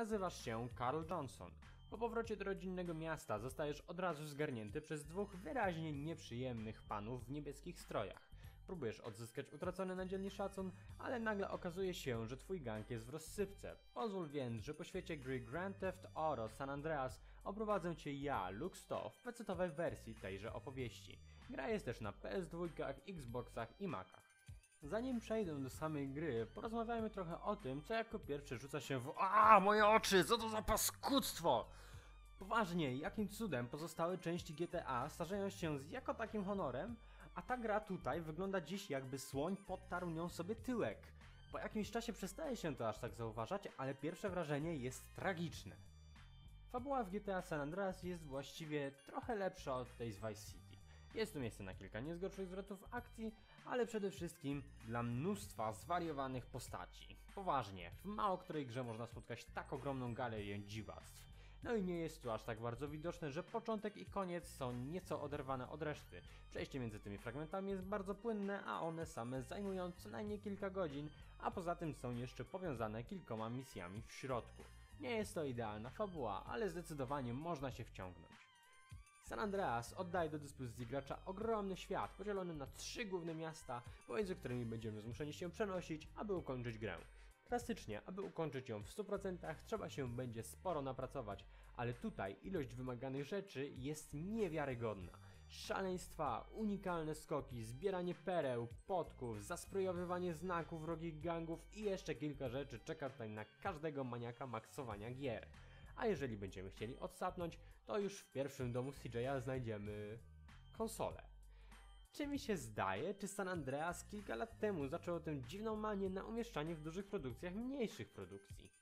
Nazywasz się Carl Johnson. Po powrocie do rodzinnego miasta zostajesz od razu zgarnięty przez dwóch wyraźnie nieprzyjemnych panów w niebieskich strojach. Próbujesz odzyskać utracony na dzielny szacun, ale nagle okazuje się, że twój gang jest w rozsypce. Pozwól więc, że po świecie gry Grand Theft Auto San Andreas oprowadzę cię ja, Luke 100, w pecetowej wersji tejże opowieści. Gra jest też na PS2, Xboxach i Macach. Zanim przejdę do samej gry, porozmawiajmy trochę o tym, co jako pierwsze rzuca się w... A, moje oczy, co to za paskudztwo! Poważnie, jakim cudem pozostałe części GTA starzeją się z jako takim honorem, a ta gra tutaj wygląda dziś jakby słoń podtarł nią sobie tyłek. Po jakimś czasie przestaje się to aż tak zauważać, ale pierwsze wrażenie jest tragiczne. Fabuła w GTA San Andreas jest właściwie trochę lepsza od tej z Vice City. Jest tu miejsce na kilka niezgorszych zwrotów akcji, ale przede wszystkim dla mnóstwa zwariowanych postaci. Poważnie, w mało której grze można spotkać tak ogromną galerię dziwactw. No i nie jest tu aż tak bardzo widoczne, że początek i koniec są nieco oderwane od reszty. Przejście między tymi fragmentami jest bardzo płynne, a one same zajmują co najmniej kilka godzin, a poza tym są jeszcze powiązane kilkoma misjami w środku. Nie jest to idealna fabuła, ale zdecydowanie można się wciągnąć. San Andreas oddaje do dyspozycji gracza ogromny świat podzielony na trzy główne miasta, pomiędzy którymi będziemy zmuszeni się przenosić, aby ukończyć grę. Klasycznie, aby ukończyć ją w 100% trzeba się będzie sporo napracować, ale tutaj ilość wymaganych rzeczy jest niewiarygodna. Szaleństwa, unikalne skoki, zbieranie pereł, potków, zasprojowywanie znaków wrogich gangów i jeszcze kilka rzeczy czeka tutaj na każdego maniaka maksowania gier. A jeżeli będziemy chcieli odsapnąć, to już w pierwszym domu CJ'a znajdziemy konsolę. Czy mi się zdaje, czy San Andreas kilka lat temu zaczął tę dziwną manię na umieszczanie w dużych produkcjach mniejszych produkcji?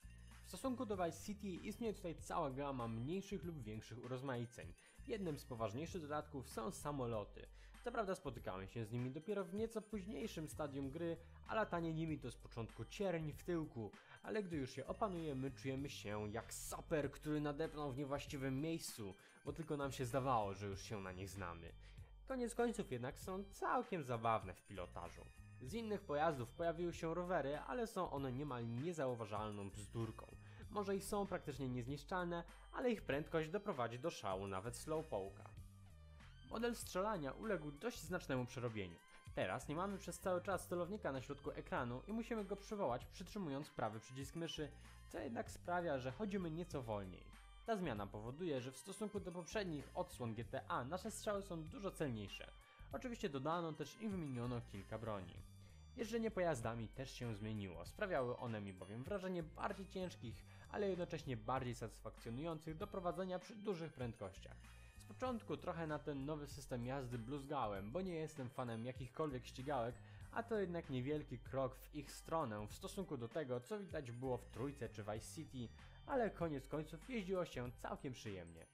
W stosunku do Vice City istnieje tutaj cała gama mniejszych lub większych urozmaiceń. Jednym z poważniejszych dodatków są samoloty. Co prawda spotykamy się z nimi dopiero w nieco późniejszym stadium gry, a latanie nimi to z początku cierń w tyłku, ale gdy już je opanujemy, czujemy się jak saper, który nadepnął w niewłaściwym miejscu, bo tylko nam się zdawało, że już się na nich znamy. Koniec końców jednak są całkiem zabawne w pilotażu. Z innych pojazdów pojawiły się rowery, ale są one niemal niezauważalną bzdurką. Może i są praktycznie niezniszczalne, ale ich prędkość doprowadzi do szału nawet slowpoke'a. Model strzelania uległ dość znacznemu przerobieniu. Teraz nie mamy przez cały czas celownika na środku ekranu i musimy go przywołać przytrzymując prawy przycisk myszy, co jednak sprawia, że chodzimy nieco wolniej. Ta zmiana powoduje, że w stosunku do poprzednich odsłon GTA nasze strzały są dużo celniejsze. Oczywiście dodano też i wymieniono kilka broni. Jeżdżenie pojazdami też się zmieniło, sprawiały one mi bowiem wrażenie bardziej ciężkich, ale jednocześnie bardziej satysfakcjonujących do prowadzenia przy dużych prędkościach. Początku trochę na ten nowy system jazdy bluzgałem, bo nie jestem fanem jakichkolwiek ścigałek, a to jednak niewielki krok w ich stronę w stosunku do tego, co widać było w Trójce czy Vice City, ale koniec końców jeździło się całkiem przyjemnie.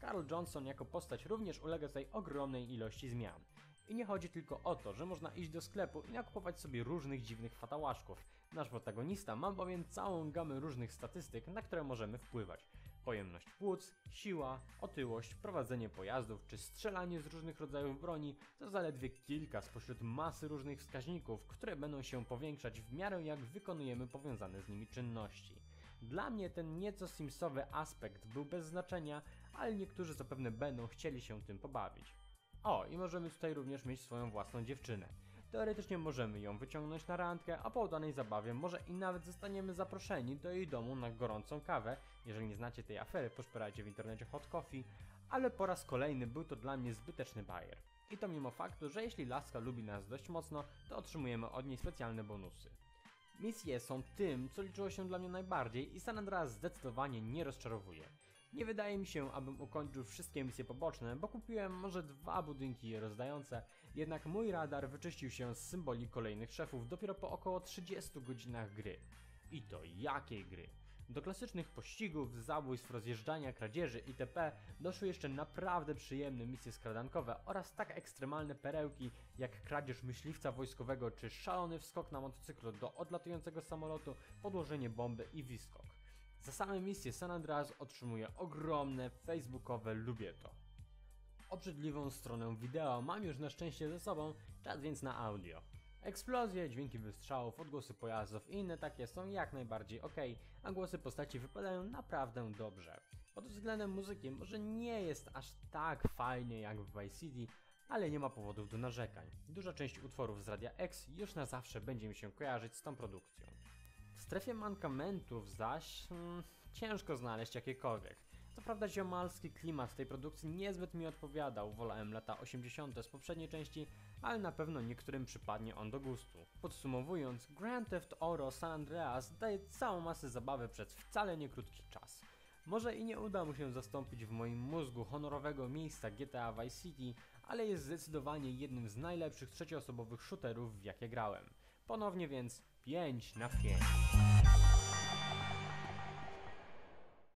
Carl Johnson jako postać również ulega tej ogromnej ilości zmian. I nie chodzi tylko o to, że można iść do sklepu i nakupować sobie różnych dziwnych fatałaszków. Nasz protagonista ma bowiem całą gamę różnych statystyk, na które możemy wpływać. Pojemność płuc, siła, otyłość, prowadzenie pojazdów czy strzelanie z różnych rodzajów broni to zaledwie kilka spośród masy różnych wskaźników, które będą się powiększać w miarę jak wykonujemy powiązane z nimi czynności. Dla mnie ten nieco simsowy aspekt był bez znaczenia, ale niektórzy zapewne będą chcieli się tym pobawić. O, i możemy tutaj również mieć swoją własną dziewczynę. Teoretycznie możemy ją wyciągnąć na randkę, a po udanej zabawie może i nawet zostaniemy zaproszeni do jej domu na gorącą kawę. Jeżeli nie znacie tej afery, poszperajcie w internecie Hot Coffee, ale po raz kolejny był to dla mnie zbyteczny bajer. I to mimo faktu, że jeśli laska lubi nas dość mocno, to otrzymujemy od niej specjalne bonusy. Misje są tym, co liczyło się dla mnie najbardziej i San Andreas zdecydowanie nie rozczarowuje. Nie wydaje mi się, abym ukończył wszystkie misje poboczne, bo kupiłem może dwa budynki rozdające, jednak mój radar wyczyścił się z symboli kolejnych szefów dopiero po około 30 godzinach gry. I to jakiej gry? Do klasycznych pościgów, zabójstw, rozjeżdżania, kradzieży itp. doszły jeszcze naprawdę przyjemne misje skradankowe oraz tak ekstremalne perełki jak kradzież myśliwca wojskowego czy szalony wskok na motocyklu do odlatującego samolotu, podłożenie bomby i wiskok. Za same misje San Andreas otrzymuje ogromne facebookowe lubię to. Obrzydliwą stronę wideo mam już na szczęście ze sobą, czas więc na audio. Eksplozje, dźwięki wystrzałów, odgłosy pojazdów i inne takie są jak najbardziej ok, a głosy postaci wypadają naprawdę dobrze. Pod względem muzyki może nie jest aż tak fajnie jak w Vice City, ale nie ma powodów do narzekań. Duża część utworów z Radia X już na zawsze będzie mi się kojarzyć z tą produkcją. Strefie mankamentów zaś hmm, ciężko znaleźć jakiekolwiek. Co prawda ziomalski klimat tej produkcji niezbyt mi odpowiadał, wolałem lata 80. z poprzedniej części, ale na pewno niektórym przypadnie on do gustu. Podsumowując, Grand Theft Auto San Andreas daje całą masę zabawy przez wcale nie krótki czas. Może i nie uda mu się zastąpić w moim mózgu honorowego miejsca GTA Vice City, ale jest zdecydowanie jednym z najlepszych trzecioosobowych shooterów w jakie grałem. Ponownie więc 5 na 5.